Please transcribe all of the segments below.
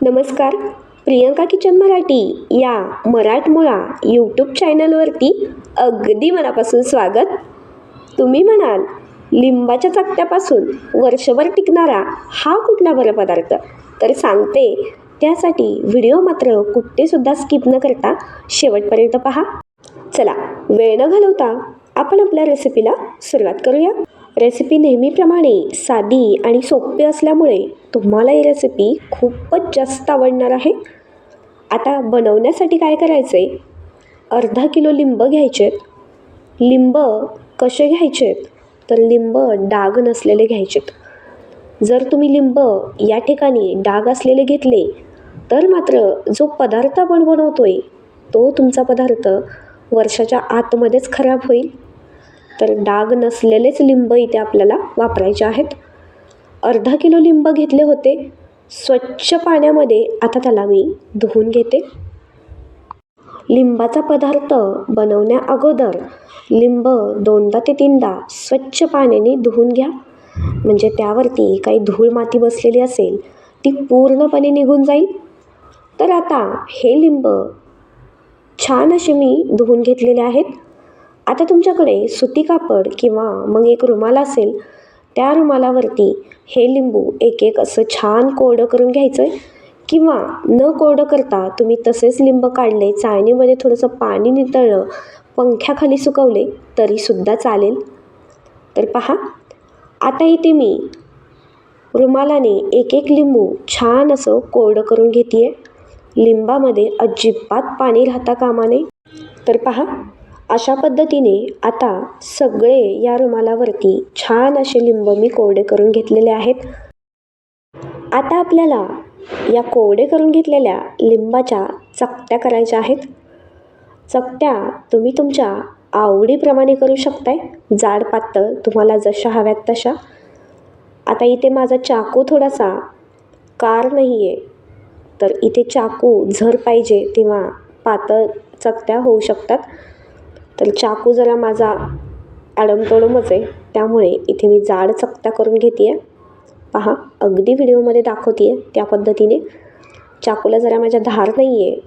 नमस्कार. प्रियंका किचन मराठी या मराठमोळा यूट्यूब चॅनलवरती अगदी मनापासून स्वागत. तुम्ही म्हणाल लिंबाच्या चकत्यापासून वर्षभर टिकणारा हा कुठला बरं पदार्थ? तर सांगते त्यासाठी व्हिडिओ मात्र कुठेसुद्धा स्किप न करता शेवटपर्यंत पहा. चला वेळ न घालवता आपण आपल्या रेसिपीला सुरुवात करूया. रेसिपी नेहमीप्रमाणे साधी आणि सोपी असल्यामुळे तुम्हाला ही रेसिपी खूपच जास्त आवडणार आहे. आता बनवण्यासाठी काय करायचं आहे अर्धा किलो लिंब घ्यायचेत लिंब कसे घ्यायचेत तर लिंब डाग नसलेले घ्यायचेत जर तुम्ही लिंब या ठिकाणी डाग असलेले घेतले तर मात्र जो पदार्थ आपण आहे तो तुमचा पदार्थ वर्षाच्या आतमध्येच खराब होईल. तर डाग नसलेलेच लिंब इथे आपल्याला वापरायचे आहेत. अर्धा किलो लिंब घेतले होते. स्वच्छ पाण्यामध्ये आता त्याला मी धुवून घेते. लिंबाचा पदार्थ बनवण्या अगोदर लिंब दोनदा ते तीनदा स्वच्छ पाण्याने धुवून घ्या. म्हणजे त्यावरती काही धूळ माती बसलेली असेल ती पूर्णपणे निघून जाईल. तर आता हे लिंब छान असे मी धुवून घेतलेले आहेत. आता तुमच्याकडे सुती कापड किंवा मग एक रुमाल असेल त्या रुमालावरती हे लिंबू एक एक असं छान कोरडं करून घ्यायचं आहे किंवा न कोरडं करता तुम्ही तसेच लिंब काढले चाळणीमध्ये थोडंसं पाणी नितळलं पंख्याखाली सुकवले तरीसुद्धा चालेल? तर पहा. आता इथे मी रुमालाने एक एक लिंबू छान असं कोरडं करून घेते आहे लिंबामध्ये अजिबात पाणी राहता कामा नये. तर पहा. अशा पद्धतीने आता सगळे या रुमालावरती छान असे लिंब मी कोरडे करून घेतलेले आहेत. आता आपल्याला या कोरडे करून घेतलेल्या लिंबाच्या चकत्या करायच्या आहेत. चकत्या तुम्ही तुमच्या आवडीप्रमाणे करू शकताय. जाड पातळ तुम्हाला जशा हव्यात तशा. आता इथे माझा चाकू थोडासा कार नाही आहे तर इथे चाकू झर पाहिजे तेव्हा पातळ चकत्या होऊ शकतात. तर चाकू जरा माझा अडमतोडमच आहे. त्यामुळे इथे मी जाड चकत्या करून घेते आहे पहा अगदी व्हिडिओमध्ये दाखवते आहे त्या पद्धतीने. चाकूला जरा माझ्या धार नाही आहे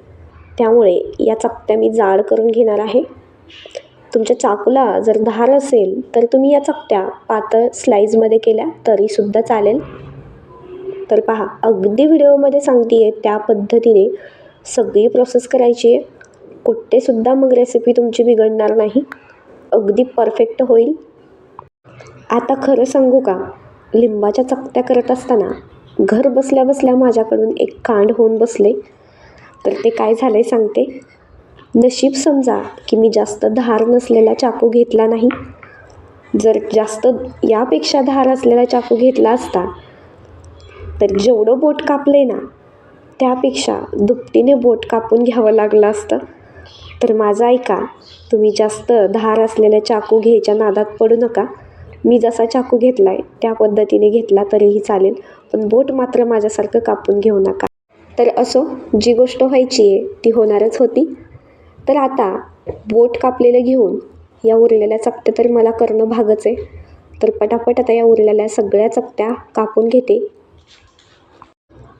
त्यामुळे या चकत्या मी जाड करून घेणार आहे. तुमच्या चाकूला जर धार असेल तर तुम्ही या चकत्या पातळ स्लाईजमध्ये केल्या तरीसुद्धा चालेल. तर पहा अगदी व्हिडिओमध्ये सांगते आहे त्या पद्धतीने सगळी प्रोसेस करायची आहे. कुठेसुद्धा मग रेसिपी तुमची बिघडणार नाही. अगदी परफेक्ट होईल. आता खरं सांगू का? लिंबाच्या चकत्या करत असताना घर बसल्या बसल्या माझ्याकडून एक कांड होऊन बसले. तर ते काय झालं आहे सांगते? नशीब समजा की मी जास्त धार नसलेला चाकू घेतला नाही. जर जास्त यापेक्षा धार असलेला चाकू घेतला असता तर जेवढं बोट कापलं ना त्यापेक्षा दुपटीने बोट कापून घ्यावं लागलं असतं. तर माझं ऐका तुम्ही जास्त धार असलेल्या चाकू घ्यायच्या नादात पडू नका. मी जसा चाकू घेतला आहे त्या पद्धतीने घेतला तरीही चालेल पण बोट मात्र माझ्यासारखं कापून घेऊ नका. तर असो जी गोष्ट व्हायची आहे ती होणारच होती. तर आता बोट कापलेलं घेऊन या उरलेल्या चकत्या तर मला करणं भागच आहे. तर पटापट आता या उरलेल्या सगळ्या चकत्या कापून घेते.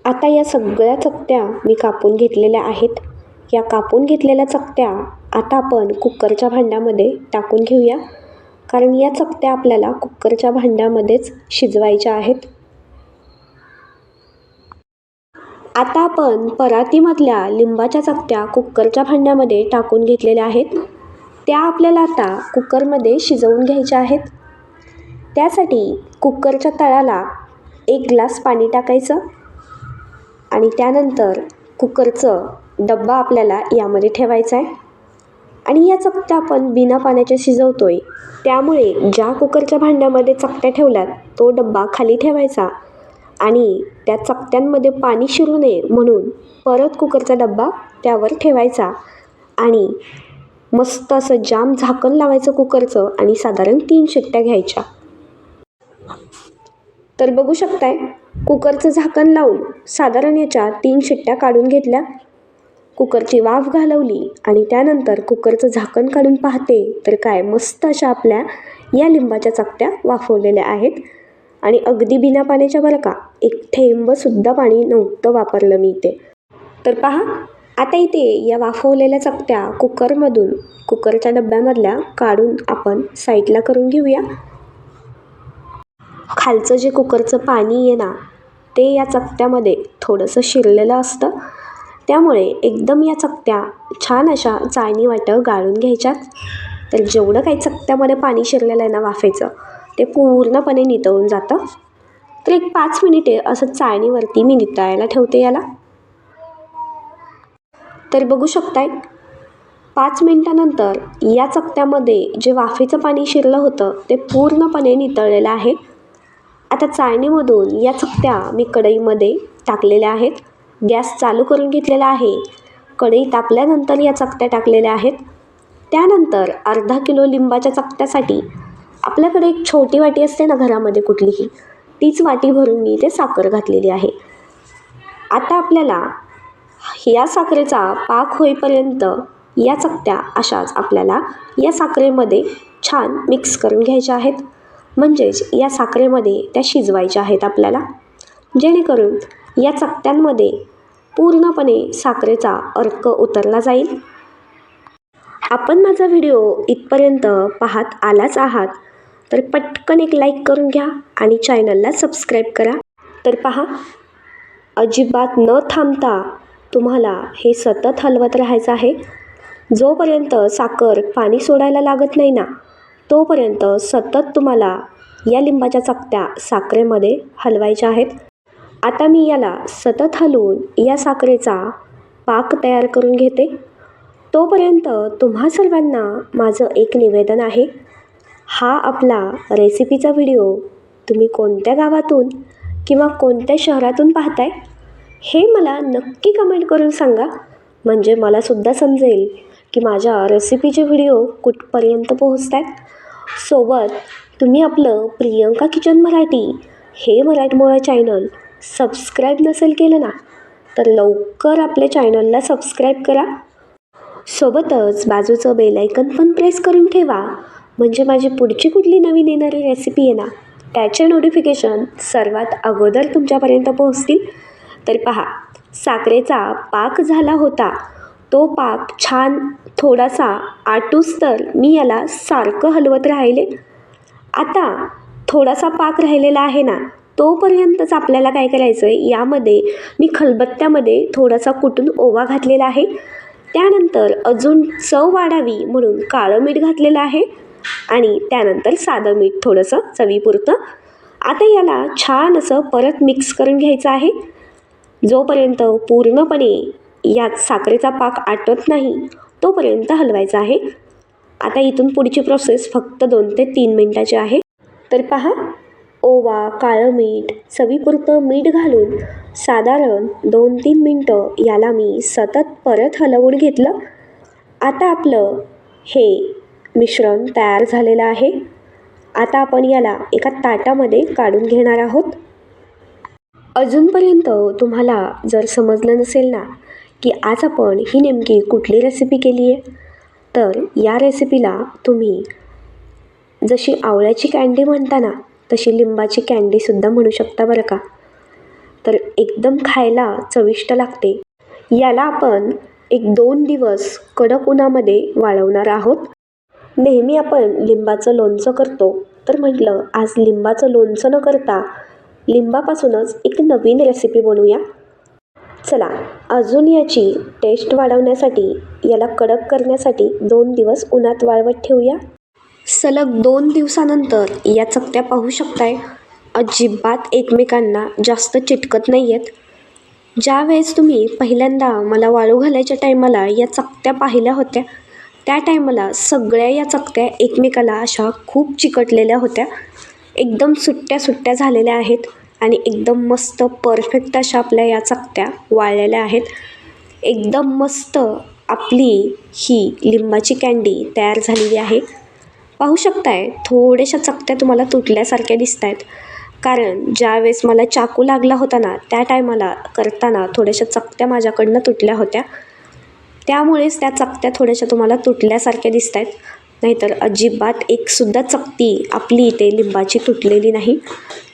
आता या सगळ्या चकत्या मी कापून घेतलेल्या आहेत. या कापून घेतलेल्या चकत्या आता आपण कुकरच्या भांड्यामध्ये टाकून घेऊया. कारण या चकत्या आपल्याला कुकरच्या भांड्यामध्येच शिजवायच्या आहेत. आता आपण परातीमधल्या लिंबाच्या चकत्या कुकरच्या भांड्यामध्ये टाकून घेतलेल्या आहेत. त्या आपल्याला आता कुकरमध्ये शिजवून घ्यायच्या आहेत. त्यासाठी कुकरच्या तळाला एक ग्लास पाणी टाकायचं आणि त्यानंतर कुकरचं डब्बा आपल्याला यामध्ये ठेवायचा आहे. आणि या चकत्या आपण बिना पाण्याच्या शिजवतो आहे त्यामुळे ज्या कुकरच्या भांड्यामध्ये चकत्या ठेवल्यात तो डब्बा खाली ठेवायचा. आणि त्या चकत्यांमध्ये पाणी शिरू नये म्हणून परत कुकरचा डब्बा त्यावर ठेवायचा. आणि मस्त असं जाम झाकण लावायचं कुकरचं आणि साधारण तीन शिट्ट्या घ्यायच्या. तर बघू शकताय कुकरचं झाकण लावून साधारण याच्या तीन शिट्ट्या काढून घेतल्या. कुकरची वाफ घालवली आणि त्यानंतर कुकरचं झाकण काढून पाहते तर काय मस्त अशा आपल्या या लिंबाच्या चकत्या वाफवलेल्या आहेत. आणि अगदी बिना पाण्याच्या बरं का एक थेंबसुद्धा पाणी नव्हतं वापरलं मी इथे. तर पहा आता इथे या वाफवलेल्या चकत्या कुकरमधून कुकरच्या डब्यामधल्या काढून आपण साईडला करून घेऊया. खालचं जे कुकरचं पाणी आहे ना ते या चकत्यामध्ये थोडंसं शिरलेलं असतं. त्यामुळे एकदम या चकत्या छान अशा चाळणी वाटं गाळून घ्यायच्यात. तर जेवढं काही चकत्यामध्ये पाणी शिरलेलं आहे ना वाफेचं ते पूर्णपणे नितळून जातं. तर एक पाच मिनिटे असं चाळणीवरती मी नितळायला ठेवते याला. तर बघू शकताय पाच मिनटानंतर या चकत्यामध्ये जे वाफेचं पाणी शिरलं होतं ते पूर्णपणे नितळलेलं आहे. आता चाळणीमधून या चकत्या मी कढईमध्ये टाकलेल्या आहेत. गॅस चालू करून घेतलेला आहे. कढई तापल्यानंतर या चकत्या टाकलेल्या आहेत. त्यानंतर अर्धा किलो लिंबाच्या चकत्यासाठी आपल्याकडे एक छोटी वाटी असते ना घरामध्ये कुठलीही तीच वाटी भरून मी ते साखर घातलेली आहे. आता आपल्याला या साखरेचा पाक होईपर्यंत या चकत्या अशाच आपल्याला या साखरेमध्ये छान मिक्स करून घ्यायच्या आहेत. म्हणजेच या साखरेमध्ये त्या शिजवायच्या आहेत आपल्याला. जेणेकरून या चकत्यांमध्ये पूर्णपणे साखरेचा अर्क उतरला जाईल. आपण माझा व्हिडिओ इथपर्यंत पाहत आलाच आहात तर पटकन एक लाईक करून घ्या आणि चॅनलला सबस्क्राईब करा. तर पहा अजिबात न थांबता तुम्हाला हे सतत हलवत राहायचं आहे. जोपर्यंत साखर पाणी सोडायला लागत नाही ना तोपर्यंत सतत तुम्हाला या लिंबाच्या चकत्या साखरेमध्ये हलवायच्या आहेत. आता मी याला सतत हलवून या साखरेचा पाक तयार करून घेते. तोपर्यंत तुम्हा सर्वांना माझं एक निवेदन आहे. हा आपला रेसिपीचा व्हिडिओ तुम्ही कोणत्या गावातून किंवा कोणत्या शहरातून पाहताय हे मला नक्की कमेंट करून सांगा. म्हणजे मलासुद्धा समजेल की माझ्या रेसिपीचे व्हिडिओ कुठपर्यंत पोहोचत आहेत सोबत तुम्ही आपलं प्रियंका किचन मराठी हे मराठमोळं चॅनल सबस्क्राईब नसेल केलं ना तर लवकर आपल्या चॅनलला सबस्क्राईब करा. सोबतच बाजूचं बेलायकन पण प्रेस करून ठेवा. म्हणजे माझी पुढची कुठली नवीन येणारी रेसिपी आहे ना त्याचे नोटिफिकेशन सर्वात अगोदर तुमच्यापर्यंत पोहोचतील. तर पहा साखरेचा पाक झाला होता. तो पाक छान थोडासा आटूस तर मी याला सारखं हलवत राहिले. आता थोडासा पाक राहिलेला आहे ना तोपर्यंतच आपल्याला काय करायचं आहे यामध्ये मी खलबत्त्यामध्ये थोडासा कुटून ओवा घातलेला आहे. त्यानंतर अजून चव वाढावी म्हणून काळं मीठ घातलेलं आहे आणि त्यानंतर साधं मीठ थोडंसं चवीपुरतं. आता याला छान असं परत मिक्स करून घ्यायचं आहे. जोपर्यंत पूर्णपणे यात साखरेचा पाक आटत नाही तोपर्यंत हलवायचा आहे. आता इथून पुढची प्रोसेस फक्त दोन ते तीन मिनटाची आहे. तर पहा ओवा काळं मीठ चवीपुरतं मीठ घालून साधारण दोन तीन मिनटं याला मी सतत परत हलवून घेतलं. आता आपलं हे मिश्रण तयार झालेलं आहे. आता आपण याला एका ताटामध्ये काढून घेणार आहोत. अजूनपर्यंत तुम्हाला जर समजलं नसेल ना की आज आपण ही नेमकी कुठली रेसिपी केली आहे तर या रेसिपीला तुम्ही जशी आवळ्याची कँडी म्हणता ना तशी लिंबाची कँडीसुद्धा म्हणू शकता बरं का? तर एकदम खायला चविष्ट लागते. याला आपण एक दोन दिवस कडक उन्हामध्ये वाळवणार आहोत. नेहमी आपण लिंबाचं लोणचं करतो. तर म्हटलं आज लिंबाचं लोणचं न करता लिंबापासूनच एक नवीन रेसिपी बनवूया. चला अजून याची टेस्ट वाढवण्यासाठी याला कडक करण्यासाठी दोन दिवस उन्हात वाळवत ठेवूया. सलग दोन दिवसानंतर या चकत्या पाहू शकताय. अजिबात एकमेकांना जास्त चिटकत नाही आहेत ज्यावेळेस तुम्ही पहिल्यांदा मला वाळू घालायच्या टायमाला या चकत्या पाहिल्या होत्या त्या टायमाला सगळ्या या चकत्या एकमेकाला अशा खूप चिकटलेल्या होत्या. एकदम सुट्ट्या सुट्ट्या झालेल्या आहेत आणि एकदम मस्त परफेक्ट अशा आपल्या या चकत्या वाळलेल्या आहेत. एकदम मस्त आपली ही लिंबाची कँडी तयार झालेली आहे. पाहू शकताय थोड्याशा चकत्या तुम्हाला तुटल्यासारख्या दिसत आहेत कारण ज्यावेळेस मला चाकू लागला होता ना त्या टायमाला करताना थोड्याशा चकत्या माझ्याकडनं तुटल्या होत्या. त्यामुळेच त्या चकत्या थोड्याशा तुम्हाला तुटल्यासारख्या दिसत आहेत नाहीतर अजिबात एकसुद्धा चकती आपली इथे लिंबाची तुटलेली नाही.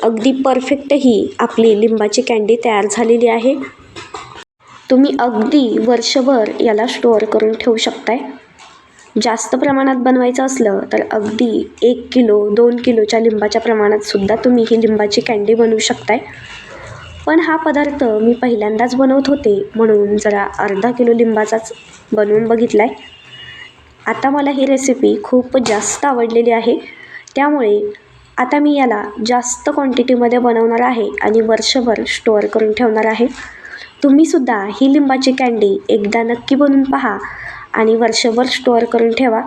अगदी परफेक्ट ही आपली लिंबाची कँडी तयार झालेली आहे. तुम्ही अगदी वर्षभर याला स्टोअर करून ठेवू शकताय. जास्त प्रमाणात बनवायचं असलं तर अगदी एक किलो दोन किलोच्या लिंबाच्या प्रमाणात सुद्धा तुम्ही ही लिंबाची कँडी बनवू शकताय. पण हा पदार्थ मी पहिल्यांदाच बनवत होते म्हणून जरा अर्धा किलो लिंबाचाच बनवून बघितला आहे आता मला ही रेसिपी खूप जास्त आवडलेली आहे. त्यामुळे आता मी याला जास्त क्वांटिटीमध्ये बनवणार आहे आणि वर्षभर स्टोअर करून ठेवणार आहे. तुम्हीसुद्धा ही लिंबाची कँडी एकदा नक्की बनवून पहा. आणि वर्षभर स्टोअर करून ठेवा.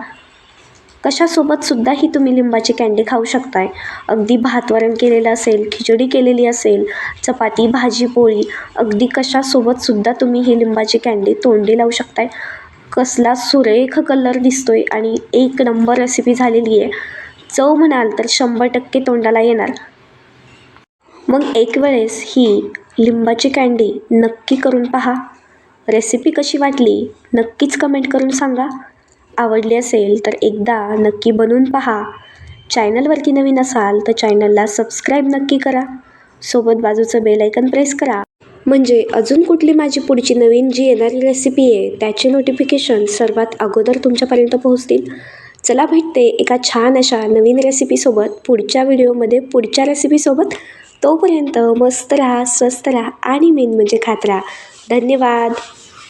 कशासोबतसुद्धा ही तुम्ही लिंबाची कँडी खाऊ शकताय. अगदी भातवरण केलेलं असेल खिचडी केलेली असेल चपाती भाजी पोळी अगदी कशासोबतसुद्धा तुम्ही ही लिंबाची कँडी तोंडी लावू शकताय. कसला सुरेख कलर दिसतोय आणि एक नंबर रेसिपी झालेली आहे. चव म्हणाल तर शंभर टक्के तोंडाला येणार. मग एक वेळेस ही लिंबाची कँडी नक्की करून पहा. रेसिपी कशी वाटली नक्कीच कमेंट करून सांगा. आवडली असेल तर एकदा नक्की बनवून पहा. चॅनलवरती नवीन असाल तर चॅनलला सबस्क्राईब नक्की करा. सोबत बाजूचं बेल ऐकन प्रेस करा. म्हणजे अजून कुठली माझी पुढची नवीन जी येणारी रेसिपी आहे त्याचे नोटिफिकेशन सर्वात अगोदर तुमच्यापर्यंत पोहोचतील. चला भेटते एका छान अशा नवीन रेसिपीसोबत पुढच्या व्हिडिओमध्ये पुढच्या रेसिपीसोबत तोपर्यंत मस्त राहा स्वस्त राहा आणि मेन म्हणजे खात राहा. धन्यवाद.